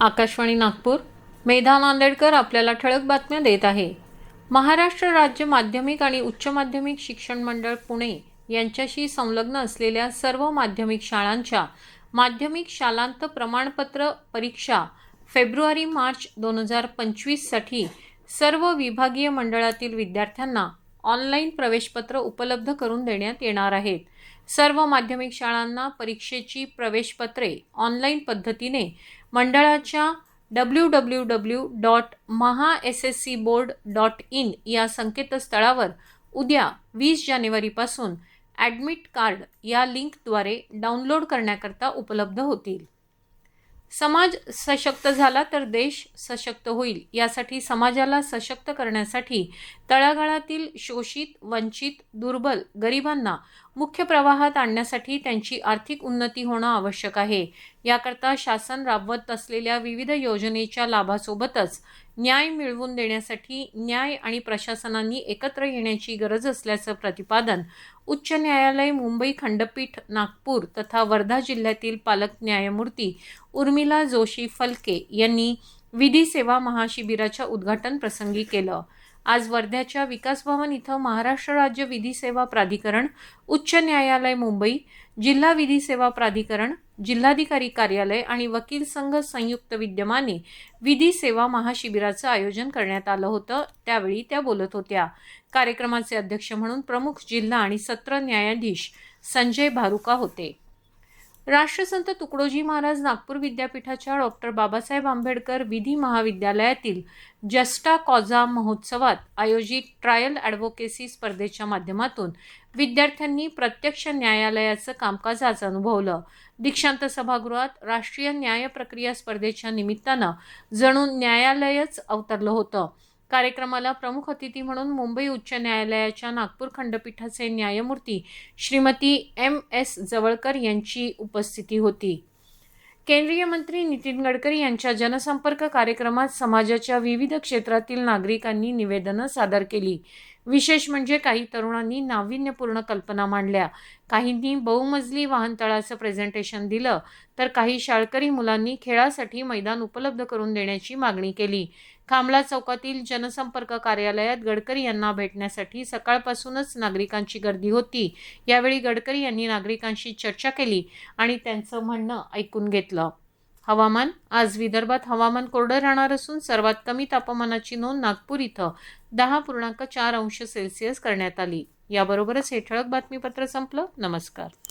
आकाशवाणी नागपूर. मेधा नांदेडकर आपल्याला ठळक बातम्या देत आहे. महाराष्ट्र राज्य माध्यमिक आणि उच्च माध्यमिक शिक्षण मंडळ पुणे यांच्याशी संलग्न असलेल्या सर्व माध्यमिक शाळांच्या माध्यमिक शालांत प्रमाणपत्र परीक्षा फेब्रुवारी मार्च दोन हजार पंचवीससाठी सर्व विभागीय मंडळातील विद्यार्थ्यांना ऑनलाईन प्रवेशपत्र उपलब्ध करून देण्यात येणार आहेत. सर्व माध्यमिक शाळांना परीक्षेची प्रवेशपत्रे ऑनलाईन पद्धतीने मंडळाच्या W W W dot maha S S C board dot in या संकेतस्थळावर उद्या वीस जानेवारीपासून ॲडमिट कार्ड या लिंकद्वारे डाउनलोड करण्याकरता उपलब्ध होतील. समाज सशक्त झाला तर देश सशक्त होईल. यासाठी समाजाला सशक्त करण्यासाठी तळागाळातील शोषित वंचित दुर्बल गरिबांना मुख्य प्रवाहात आणण्यासाठी त्यांची आर्थिक उन्नती होणं आवश्यक आहे. याकरता शासन राबवत असलेल्या विविध योजनेच्या लाभासोबतच न्याय मिळवून देण्यासाठी न्याय आणि प्रशासनांनी एकत्र येण्याची गरज असल्याचं प्रतिपादन उच्च न्यायालय मुंबई खंडपीठ नागपूर तथा वर्धा जिल्ह्यातील पालक न्यायमूर्ती उर्मिला जोशी फलके यांनी विधी सेवा महाशिबिराच्या उद्घाटन प्रसंगी केलं. आज वर्ध्याच्या विकास भवन इथं महाराष्ट्र राज्य विधी सेवा प्राधिकरण उच्च न्यायालय मुंबई जिल्हा विधी सेवा प्राधिकरण जिल्हाधिकारी कार्यालय आणि वकील संघ संयुक्त विद्यमाने विधी सेवा महाशिबिराचं आयोजन करण्यात आलं होतं. त्यावेळी त्या बोलत होत्या. कार्यक्रमाचे अध्यक्ष म्हणून प्रमुख जिल्हा आणि सत्र न्यायाधीश संजय भारुका होते. राष्ट्रसंत तुकडोजी महाराज नागपूर विद्यापीठाच्या डॉक्टर बाबासाहेब आंबेडकर विधी महाविद्यालयातील जस्टा कॉझा महोत्सवात आयोजित ट्रायल ॲडव्होकेसी स्पर्धेच्या माध्यमातून विद्यार्थ्यांनी प्रत्यक्ष न्यायालयाचं कामकाज आज अनुभवलं. दीक्षांत सभागृहात राष्ट्रीय न्याय प्रक्रिया स्पर्धेच्या निमित्तानं जणू न्यायालयच अवतरलं होतं. कार्यक्रमाला प्रमुख अतिथी म्हणून मुंबई उच्च न्यायालयाच्या नागपूर खंडपीठाचे न्यायमूर्ती श्रीमती एम एस जवळकर यांची उपस्थिती होती. केंद्रीय मंत्री नितीन गडकरी यांच्या जनसंपर्क कार्यक्रमात समाजाच्या विविध क्षेत्रातील नागरिकांनी निवेदनं सादर केली. विशेष म्हणजे काही तरुणांनी नाविन्यपूर्ण कल्पना मांडल्या. काहींनी बहुमजली वाहनतळाचं प्रेझेंटेशन दिलं तर काही शाळकरी मुलांनी खेळासाठी मैदान उपलब्ध करून देण्याची मागणी केली. खामला चौकातील जनसंपर्क कार्यालयात गडकरी यांना भेटण्यासाठी सकाळपासूनच नागरिकांची गर्दी होती. यावेळी गडकरी यांनी नागरिकांशी चर्चा केली आणि त्यांचं म्हणणं ऐकून घेतलं. हवामान आज विदर्भात हवामान कोरडं राहणार असून सर्वात कमी तापमानाची नोंद नागपूर इथं दहा पूर्णांक चार अंश सेल्सिअस करण्यात आली. याबरोबरच हे ठळक बातमीपत्र संपलं. नमस्कार.